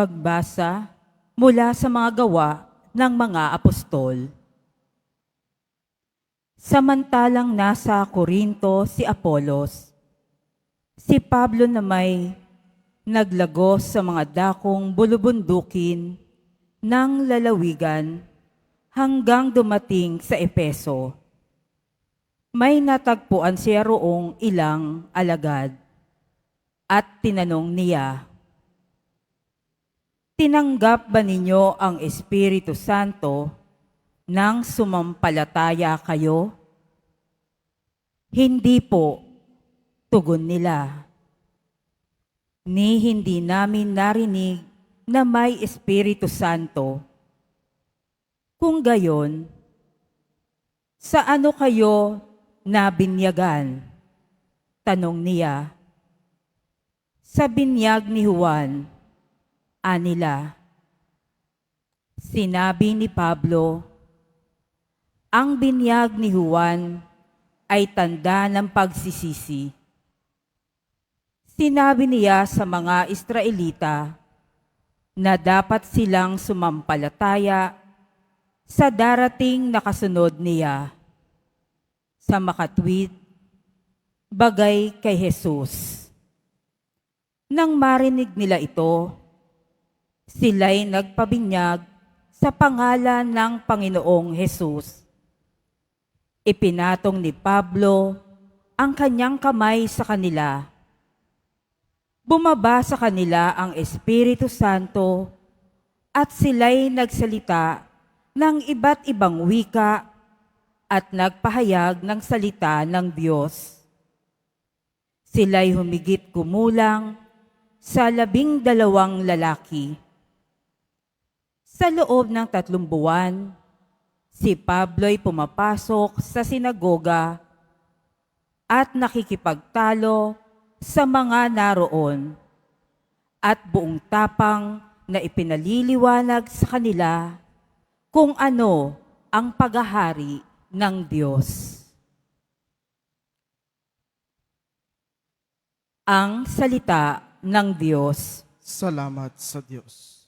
Pagbasa mula sa mga gawa ng mga apostol. Samantalang nasa Korinto si Apolos, si Pablo na may naglagos sa mga dakong bulubundukin ng lalawigan hanggang dumating sa Epeso. May natagpuan siya roong ilang alagad at tinanong niya, Tinanggap ba ninyo ang Espiritu Santo nang sumampalataya kayo? Hindi po, tugon nila. Ni hindi namin narinig na may Espiritu Santo. Kung gayon, sa ano kayo nabinyagan? Tanong niya. Sa binyag ni Juan, anila. Sinabi ni Pablo, ang binyag ni Juan ay tanda ng pagsisisi. Sinabi niya sa mga Israelita na dapat silang sumampalataya sa darating na kasunod niya sa makatwid bagay kay Jesus. Nang marinig nila ito, sila'y nagpabinyag sa pangalan ng Panginoong Jesus. Ipinatong ni Pablo ang kanyang kamay sa kanila. Bumaba sa kanila ang Espiritu Santo at sila'y nagsalita ng iba't ibang wika at nagpahayag ng salita ng Diyos. Sila'y humigit kumulang sa labing dalawang lalaki. Sa loob ng tatlong buwan, si Pablo'y pumapasok sa sinagoga at nakikipagtalo sa mga naroon at buong tapang na ipinaliliwanag sa kanila kung ano ang paghahari ng Diyos. Ang salita ng Diyos. Salamat sa Diyos.